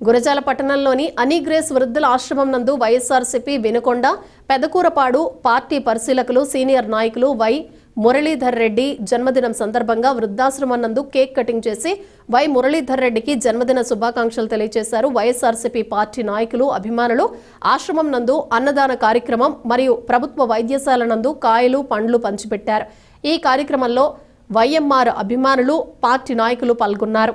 గురజాల పట్టణంలోని అనిగ్రేస్ వృద్ధుల ఆశ్రమం నందు వైఎస్ఆర్సీపీ వినుకొండ పెదకూరపాడు పార్టీ పరిశీలకులు సీనియర్ నాయకులు వై మురళీధర్ రెడ్డి జన్మదినం సందర్భంగా వృద్ధాశ్రమం నందు కేక్ కటింగ్ చేసి వై మురళీధర్ రెడ్డికి జన్మదిన శుభాకాంక్షలు తెలియజేశారు వైఎస్ఆర్సీపీ పార్టీ నాయకులు అభిమానులు ఆశ్రమం నందు అన్నదాన కార్యక్రమం మరియు ప్రభుత్వ వైద్యశాల నందు కాయలు పండ్లు పంచిపెట్టారు. ఈ కార్యక్రమంలో వైఎంఆర్ అభిమానులు పార్టీ నాయకులు పాల్గొన్నారు.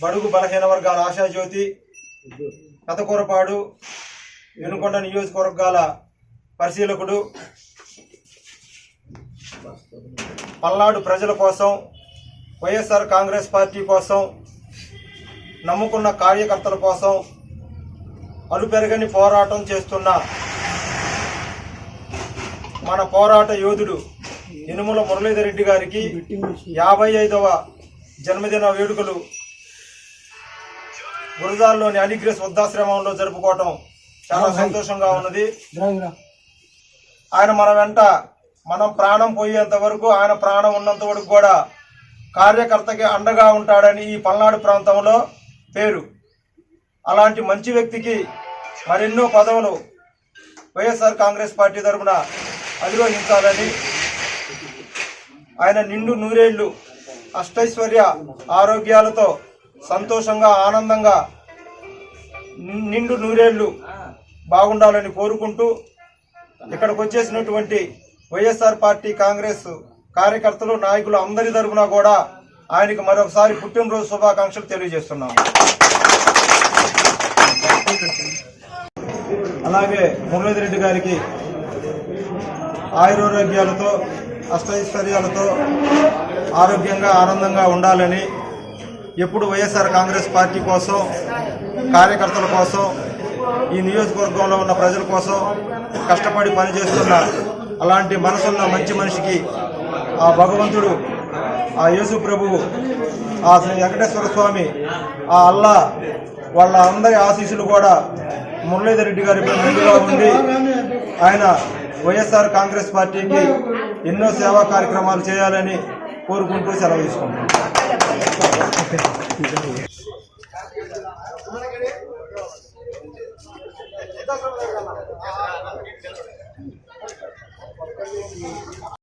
బడుగు బలహీన వర్గాల ఆశాజ్యోతి కథకూరపాడు వెనుకొండ నియోజకవర్గాల పరిశీలకుడు పల్నాడు ప్రజల కోసం వైఎస్ఆర్ కాంగ్రెస్ పార్టీ కోసం నమ్ముకున్న కార్యకర్తల కోసం అలుపెరగని పోరాటం చేస్తున్న మన పోరాట యోధుడు ఇనుముల మురళీధర్ రెడ్డి గారికి యాభై ఐదవ జన్మదిన వేడుకలు గురజాల్లోని అలిగ్రెస్ వృద్ధాశ్రమంలో జరుపుకోవటం చాలా సంతోషంగా ఉన్నది. ఆయన మన వెంట మనం ప్రాణం పోయేంత వరకు ఆయన ప్రాణం ఉన్నంత వరకు కూడా కార్యకర్తకి అండగా ఉంటాడని ఈ పల్నాడు ప్రాంతంలో పేరు. అలాంటి మంచి వ్యక్తికి మరెన్నో పదవులు వైఎస్ఆర్ కాంగ్రెస్ పార్టీ తరఫున అధిరోహించాలని ఆయన నిండు నూరేళ్ళు అష్టైశ్వర్య ఆరోగ్యాలతో సంతోషంగా ఆనందంగా నిండు నూరేళ్ళు బాగుండాలని కోరుకుంటూ ఇక్కడికి వచ్చేసినటువంటి వైఎస్ఆర్ పార్టీ కాంగ్రెస్ కార్యకర్తలు నాయకులు అందరి తరఫున కూడా ఆయనకు మరొకసారి పుట్టినరోజు శుభాకాంక్షలు తెలియజేస్తున్నాం. అలాగే మురళీధర్ రెడ్డి గారికి ఆయురారోగ్యాలతో అష్టైశ్వర్యాలతో ఆరోగ్యంగా ఆనందంగా ఉండాలని ఎప్పుడు వైఎస్ఆర్ కాంగ్రెస్ పార్టీ కోసం కార్యకర్తల కోసం ఈ నియోజకవర్గంలో ఉన్న ప్రజల కోసం కష్టపడి పనిచేస్తున్న అలాంటి మనసున్న మంచి మనిషికి ఆ భగవంతుడు ఆ యేసు ప్రభువు ఆ శ్రీ వెంకటేశ్వర స్వామి ఆ అల్లా వాళ్ళ అందరి ఆశీస్సులు కూడా మురళీధర్ రెడ్డి గారి మెండుగా ఉండి ఆయన వైఎస్ఆర్ కాంగ్రెస్ పార్టీకి ఎన్నో సేవా కార్యక్రమాలు చేయాలని కోరుకుంటూ సెలవు తీసుకుంటాం